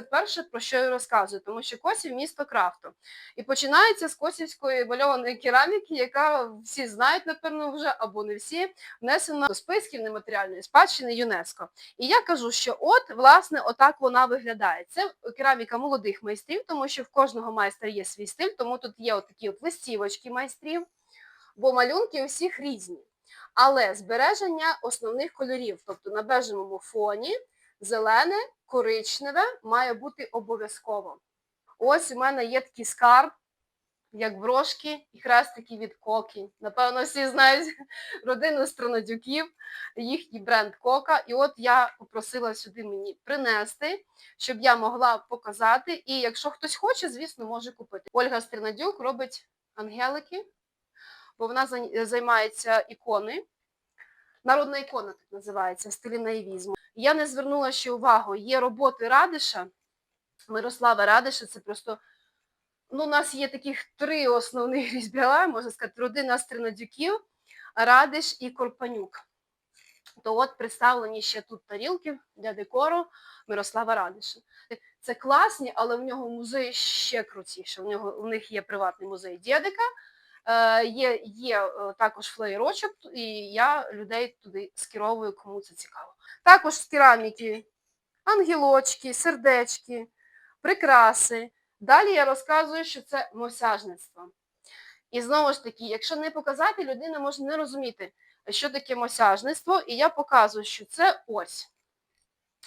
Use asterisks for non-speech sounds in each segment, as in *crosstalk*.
це перше, про що я розказую, тому що Косів місто крафту. І починається з косівської мальованої кераміки, яка всі знають, напевно, вже або не всі, внесена до списків нематеріальної спадщини ЮНЕСКО. І я кажу, що от, власне, отак вона виглядає. Це кераміка молодих майстрів, тому що в кожного майстра є свій стиль, тому тут є отакі от листівочки майстрів, бо малюнки у всіх різні. Але збереження основних кольорів, тобто на бежевому фоні, зелене, коричневе має бути обов'язково. Ось у мене є такий скарб, як брошки і хрестики від Кокі. Напевно, всі знають *laughs* родину Странодюків, їхній бренд Кока. І от я попросила сюди мені принести, щоб я могла показати. І якщо хтось хоче, звісно, може купити. Ольга Стринадюк робить ангелики, бо вона займається ікони. Народна ікона так називається, в стилі наївізму. Я не звернула ще увагу, є роботи Радиша, Мирослава Радиша, це просто, ну, у нас є таких три основних *laughs* різьбяра, можна сказати, родина Стринадюків, Радиш і Корпанюк. То от представлені ще тут тарілки для декору Мирослава Радиша. Це класні, але в нього музей ще крутіше. В нього у них є приватний музей Дєдика, е, є, є е, також флеєрочок, і я людей туди скеровую, кому це цікаво. Також з кераміки, ангелочки, сердечки, прикраси. Далі я розказую, що це мосяжництво. І знову ж таки, якщо не показати, людина може не розуміти, що таке мосяжництво, і я показую, що це ось.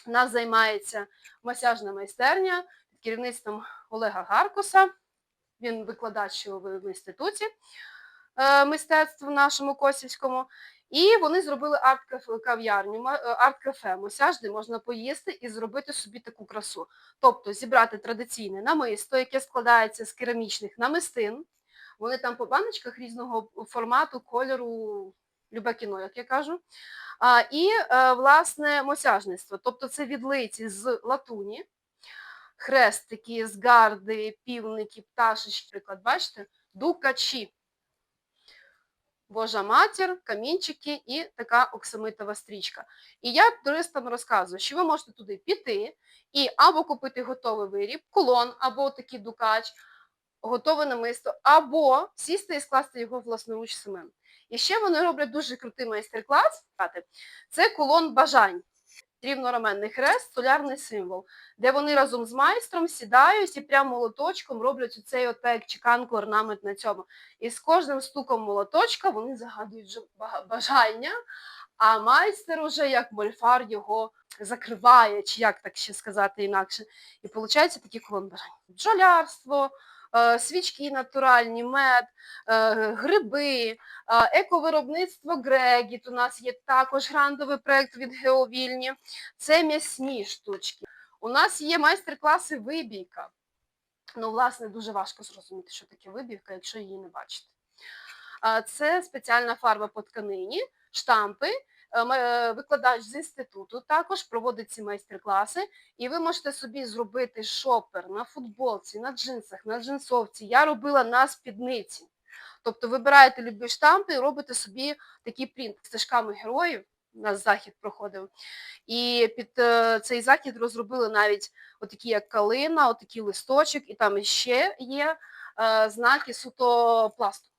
У нас займається масяжна майстерня під керівництвом Олега Гаркуса. Він викладач в інституті е, мистецтв в нашому Косівському. І вони зробили арт-кав'ярню, е, арт-кафе, мосяж, можна поїсти і зробити собі таку красу. Тобто зібрати традиційне намисто, яке складається з керамічних намистин. Вони там по баночках різного формату, кольору, любе кіно, як я кажу. А, і, е, власне, мосяжництво. Тобто це відлиті з латуні, хрестики, з гарди, півники, пташечки, приклад, бачите, дукачі. Божа матір, камінчики і така оксамитова стрічка. І я туристам розказую, що ви можете туди піти і або купити готовий виріб, кулон, або такий дукач, готове намисто, або сісти і скласти його власноруч самим. І ще вони роблять дуже крутий майстер-клас. Це кулон бажань. Рівнораменний хрест, солярний символ, де вони разом з майстром сідають і прямо молоточком роблять оцей от як чеканку орнамент на цьому. І з кожним стуком молоточка вони загадують бажання, а майстер уже як мольфар його закриває, чи як так ще сказати інакше. І виходить такий колон бажань. Бджолярство, свічки натуральні, мед, е, гриби, е, ековиробництво Грегіт. У нас є також грантовий проєкт від Геовільні. Це м'ясні штучки. У нас є майстер-класи вибійка. Ну, власне, дуже важко зрозуміти, що таке вибівка, якщо її не бачите. Це спеціальна фарба по тканині, штампи. Е, е, Викладач з інституту також проводить ці майстер-класи, і ви можете собі зробити шопер на футболці, на джинсах, на джинсовці. Я робила на спідниці. Тобто вибираєте любі штампи і робите собі такий принт з стежками героїв. У нас захід проходив. І під е, цей захід розробили навіть отакі, як калина, отакий листочок, і там ще є е, знаки суто пласту.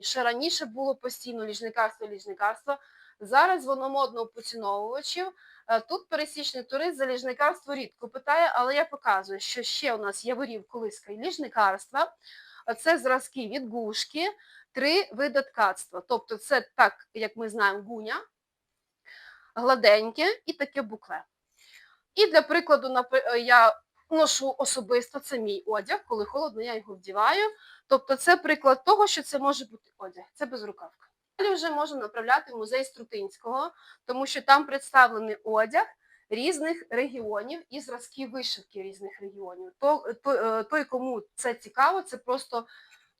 Ще раніше було постійно ліжникарство, ліжникарство. Зараз воно модно у поціновувачів. Е, Тут пересічний турист за ліжникарство рідко питає, але я показую, що ще у нас яворів, колиска і ліжникарства. Е, Це зразки від гушки, три види ткацтва. Тобто це так, як ми знаємо, гуня, гладеньке і таке букле. І для прикладу, е, я ношу особисто, це мій одяг, коли холодно, я його вдіваю. Тобто це приклад того, що це може бути одяг, це безрукавка. Далі вже можна направляти в музей Струтинського, тому що там представлений одяг різних регіонів і зразки вишивки різних регіонів. То, то, е, той, кому це цікаво, це просто,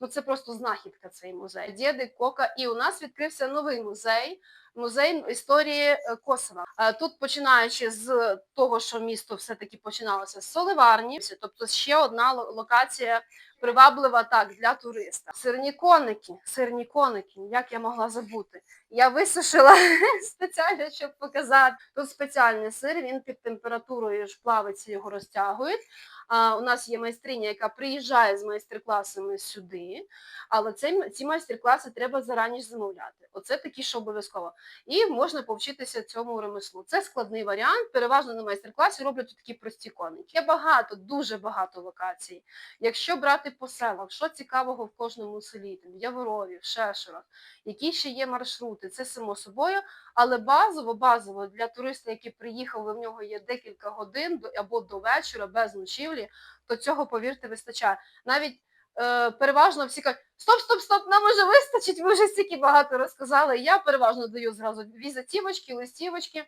ну, це просто знахідка цей музей. Діди, Кока. І у нас відкрився новий музей музей історії е, Косова. Е, Тут починаючи з того, що місто все-таки починалося з соливарні, тобто ще одна локація приваблива так для туриста. Сирні коники, сирні коники, як я могла забути. Я висушила *laughs* спеціально, щоб показати. Тут спеціальний сир, він під температурою ж плавиться, його розтягують. А, у нас є майстриня, яка приїжджає з майстер-класами сюди, але цей, ці майстер-класи треба зарані замовляти. Оце такі, що обов'язково. І можна повчитися цьому ремеслу. Це складний варіант. Переважно на майстер-класі роблять такі прості коники. Є багато, дуже багато локацій. Якщо брати по селах, що цікавого в кожному селі, там, в Яворові, в Шешурах, які ще є маршрути, це само собою, але базово, базово для туриста, який приїхав, і в нього є декілька годин або до вечора без ночівлі, то цього, повірте, вистачає. Навіть е, переважно всі кажуть, стоп, стоп, стоп, нам уже вистачить, ви вже стільки багато розказали. Я переважно даю зразу візитівочки, листівочки.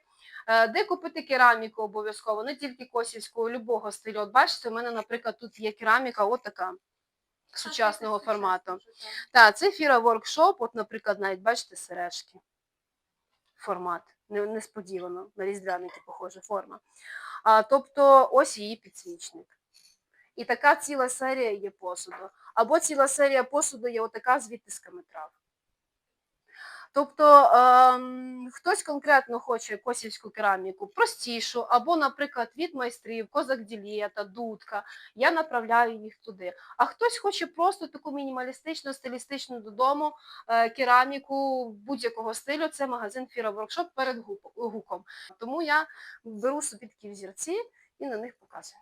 Е, Де купити кераміку обов'язково, не тільки косівського, любого стилю. От бачите, у мене, наприклад, тут є кераміка, от така сучасного формату. Так, це фіра воркшоп, от, наприклад, навіть бачите сережки. Формат. Несподівано, на різдвяники похожа форма. А, тобто ось її підсвічник. І така ціла серія є посуду. Або ціла серія посуду є отака з відтисками трав. Тобто ем, хтось конкретно хоче косівську кераміку простішу, або, наприклад, від майстрів, козак ділєта, дудка, я направляю їх туди. А хтось хоче просто таку мінімалістичну, стилістичну додому е, кераміку будь-якого стилю, це магазин Фіра Воркшоп перед гуком. Тому я беру собі такі взірці і на них показую.